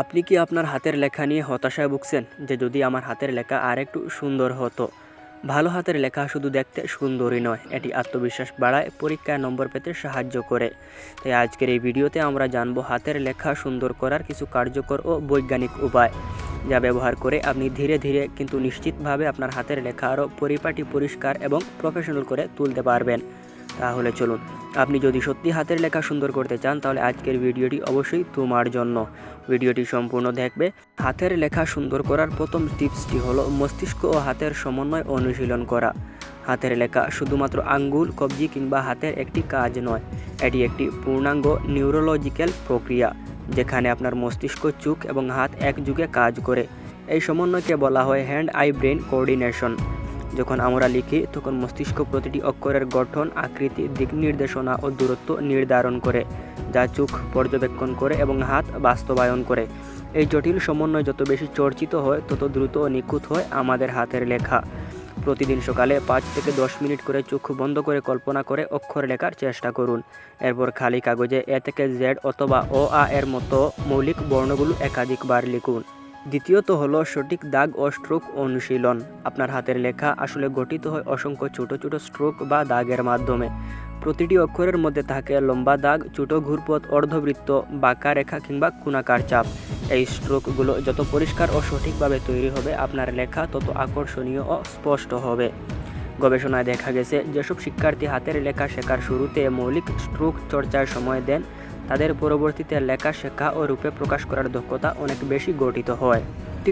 আপনি কি আপনার হাতের লেখা নিয়ে হতাশায় ভুগছেন যে যদি আমার হাতের লেখা আর একটু সুন্দর হতো? ভালো হাতের লেখা শুধু দেখতে সুন্দরই নয়, এটি আত্মবিশ্বাস বাড়ায়, পরীক্ষায় নম্বর পেতে সাহায্য করে। তাই আজকের এই ভিডিওতে আমরা জানব হাতের লেখা সুন্দর করার কিছু কার্যকর ও বৈজ্ঞানিক উপায়, যা ব্যবহার করে আপনি ধীরে ধীরে কিন্তু নিশ্চিতভাবে আপনার হাতের লেখা আরও পরিপাটি, পরিষ্কার এবং প্রফেশনাল করে তুলতে পারবেন। তাহলে চলুন, আপনি যদি সত্যি হাতের লেখা সুন্দর করতে চান, তাহলে আজকের ভিডিওটি অবশ্যই তোমার জন্য। ভিডিওটি সম্পূর্ণ দেখবে। হাতের লেখা সুন্দর করার প্রথম টিপসটি হলো মস্তিষ্ক ও হাতের সমন্বয় অনুশীলন করা। হাতের লেখা শুধুমাত্র আঙ্গুল, কবজি কিংবা হাতের একটি কাজ নয়, এটি একটি পূর্ণাঙ্গ নিউরোলজিক্যাল প্রক্রিয়া, যেখানে আপনার মস্তিষ্ক, চোখ এবং হাত একযুগে কাজ করে। এই সমন্বয়কে বলা হয় হ্যান্ড আই ব্রেন কোঅর্ডিনেশন যখন আমরা লিখি, তখন মস্তিষ্ক প্রতিটি অক্ষরের গঠন, আকৃতি, দিক নির্দেশনা ও দূরত্ব নির্ধারণ করে, যা চোখ পর্যবেক্ষণ করে এবং হাত বাস্তবায়ন করে। এই জটিল সমন্বয় যত বেশি চর্চিত হয়, তত দ্রুত ও নিখুঁত হয় আমাদের হাতের লেখা। প্রতিদিন সকালে পাঁচ থেকে দশ মিনিট করে চোখ বন্ধ করে কল্পনা করে অক্ষর লেখার চেষ্টা করুন। এরপর খালি কাগজে এ থেকে জেড অথবা ও আ এর মতো মৌলিক বর্ণগুলো একাধিকবার লিখুন। দ্বিতীয়ত হলো সঠিক দাগ ও স্ট্রোক অনুশীলন। আপনার হাতের লেখা আসলে গঠিত হয় অসংখ্য ছোট ছোট স্ট্রোক বা দাগের মাধ্যমে। প্রতিটি অক্ষরের মধ্যে থাকে লম্বা দাগ, ছোট ঘুরপথ, অর্ধবৃত্ত, বাঁকা রেখা কিংবা কোনাকার চাপ। এই স্ট্রোকগুলো যত পরিষ্কার ও সঠিকভাবে তৈরি হবে আপনার লেখা তত আকর্ষণীয় ও স্পষ্ট হবে। গবেষণায় দেখা গেছে, যেসব শিক্ষার্থী হাতের লেখা শেখার শুরুতে মৌলিক স্ট্রোক চর্চার সময় দেন তাদের পরবর্তীতে লেখা, শেখা ও রূপে প্রকাশ করার দক্ষতা অনেক বেশি গঠিত হয়।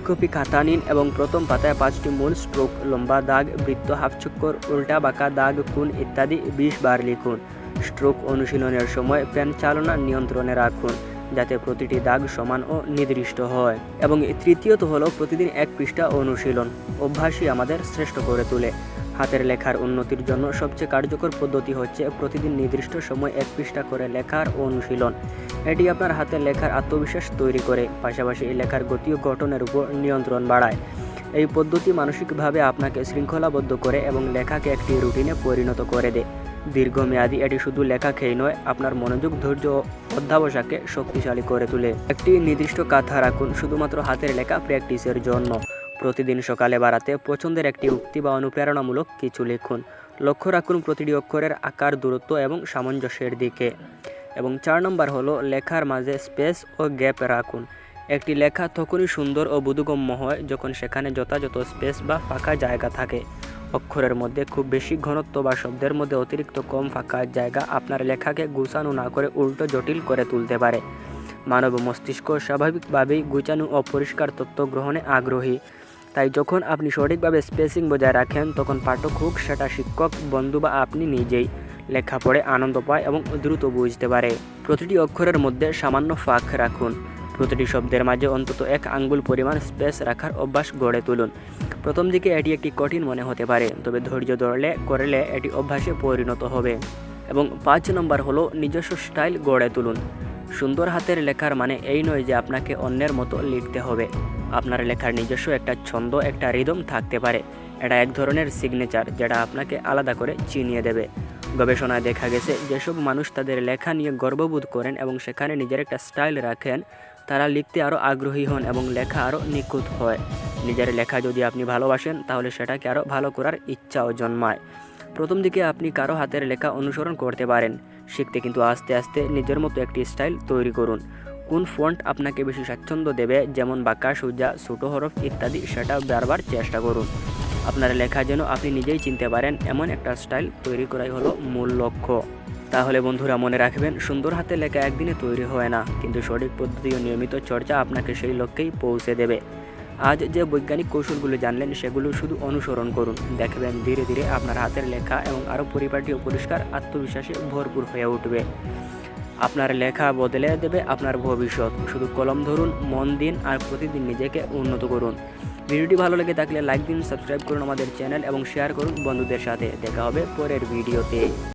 কপি খাতা নিন এবং প্রথম পাতায় পাঁচটি মূল স্ট্রোক, লম্বা দাগ, বৃত্ত হাফ চক্কর উল্টা বাঁকা দাগ কোণ ইত্যাদি বিশ বার লিখুন। স্ট্রোক অনুশীলনের সময় পেন চালনা নিয়ন্ত্রণে রাখুন, যাতে প্রতিটি দাগ সমান ও নির্দিষ্ট হয়। এবং তৃতীয়ত হলো প্রতিদিন এক পৃষ্ঠা অনুশীলন, অভ্যাসই আমাদের শ্রেষ্ঠ করে তোলে। হাতের লেখার উন্নতির জন্য সবচেয়ে কার্যকর পদ্ধতি হচ্ছে প্রতিদিন নির্দিষ্ট সময় এক পৃষ্ঠা করে লেখার অনুশীলন। এটি আপনার হাতের লেখার আত্মবিশ্বাস তৈরি করে, পাশাপাশি এই লেখার গতি ও গঠনের উপর নিয়ন্ত্রণ বাড়ায়। এই পদ্ধতি মানসিকভাবে আপনাকে শৃঙ্খলাবদ্ধ করে এবং লেখাকে একটি রুটিনে পরিণত করে দেয়। দীর্ঘমেয়াদী এটি শুধু লেখাকেই নয়, আপনার মনোযোগ, ধৈর্য ও অধ্যাবসাকে শক্তিশালী করে তোলে। একটি নির্দিষ্ট কাথা রাখুন শুধুমাত্র হাতের লেখা প্র্যাকটিসের জন্য। প্রতিদিন সকালে বাড়াতে পছন্দের একটি উক্তি বা অনুপ্রেরণামূলক কিছু লিখুন। লক্ষ্য রাখুন প্রতিটি অক্ষরের আকার, দূরত্ব এবং সামঞ্জস্যের দিকে। এবং চার নম্বর হলো লেখার মাঝে স্পেস ও গ্যাপ রাখুন। একটি লেখা তখনই সুন্দর ও বোধগম্য হয় যখন সেখানে যথাযথ স্পেস বা ফাঁকা জায়গা থাকে। অক্ষরের মধ্যে খুব বেশি ঘনত্ব বা শব্দের মধ্যে অতিরিক্ত কম ফাঁকা জায়গা আপনার লেখাকে গুছানো না করে উল্টো জটিল করে তুলতে পারে। মানব মস্তিষ্ক স্বাভাবিকভাবেই গুছানো ও পরিষ্কার তত্ত্ব গ্রহণে আগ্রহী। তাই যখন আপনি সঠিকভাবে স্পেসিং বজায় রাখেন, তখন পাঠক হোক, সেটা শিক্ষক, বন্ধু বা আপনি নিজেই লেখা পড়ে আনন্দ পায় এবং দ্রুত বুঝতে পারে। প্রতিটি অক্ষরের মধ্যে সামান্য ফাঁক রাখুন। প্রতিটি শব্দের মাঝে অন্তত এক আঙ্গুল পরিমাণ স্পেস রাখার অভ্যাস গড়ে তুলুন। প্রথম দিকে এটি একটি কঠিন মনে হতে পারে, তবে ধৈর্য ধরলে, করলে এটি অভ্যাসে পরিণত হবে এবং পাঁচ নম্বর হলো নিজস্ব স্টাইল গড়ে তুলুন। সুন্দর হাতের লেখার মানে এই নয় যে আপনাকে অন্যের মতো লিখতে হবে। আপনার লেখার নিজস্ব একটা ছন্দ, একটা রিদম থাকতে পারে। এটা এক ধরনের সিগনেচার যেটা আপনাকে আলাদা করে চিনিয়ে দেবে। গবেষণায় দেখা গেছে, যেসব মানুষ তাদের লেখা নিয়ে গর্ববোধ করেন এবং সেখানে নিজের একটা স্টাইল রাখেন, তারা লিখতে আরও আগ্রহী হন এবং লেখা আরও নিখুঁত হয়। নিজের লেখা যদি আপনি ভালোবাসেন, তাহলে সেটাকে আরও ভালো করার ইচ্ছাও জন্মায়। প্রথম দিকে আপনি কারও হাতের লেখা অনুসরণ করতে পারেন। শিখতে কিন্তু আস্তে আস্তে নিজের মতো একটি স্টাইল তৈরি করুন। কোন ফন্ট আপনাকে বেশি স্বাচ্ছন্দ্য দেবে? যেমন বাঁকা, সোজা, ছোটো হরফ ইত্যাদি, সেটা বারবার চেষ্টা করুন। আপনার লেখা যেন আপনি নিজেই চিনতে পারেন, এমন একটা স্টাইল তৈরি করাই হলো মূল লক্ষ্য। তাহলে বন্ধুরা, মনে রাখবেন, সুন্দর হাতে লেখা একদিনে তৈরি হয় না, কিন্তু সঠিক পদ্ধতি ও নিয়মিত চর্চা আপনাকে সেই লক্ষ্যেই পৌঁছে দেবে। আজ যে বৈজ্ঞানিক কৌশলগুলো জানলেন, সেগুলো শুধু অনুসরণ করুন। দেখবেন ধীরে ধীরে আপনার হাতের লেখা এবং আরও পরিপাটি ও পরিষ্কার, আত্মবিশ্বাসে ভরপুর হয়ে উঠবে। আপনার লেখা বদলে দেবে আপনার ভবিষ্যৎ। শুধু কলম ধরুন, মন দিন আর প্রতিদিন নিজেকে উন্নত করুন। ভিডিওটি ভালো লেগে থাকলে লাইক দিন, সাবস্ক্রাইব করুন আমাদের চ্যানেল এবং শেয়ার করুন বন্ধুদের সাথে। দেখা হবে পরের ভিডিওতে।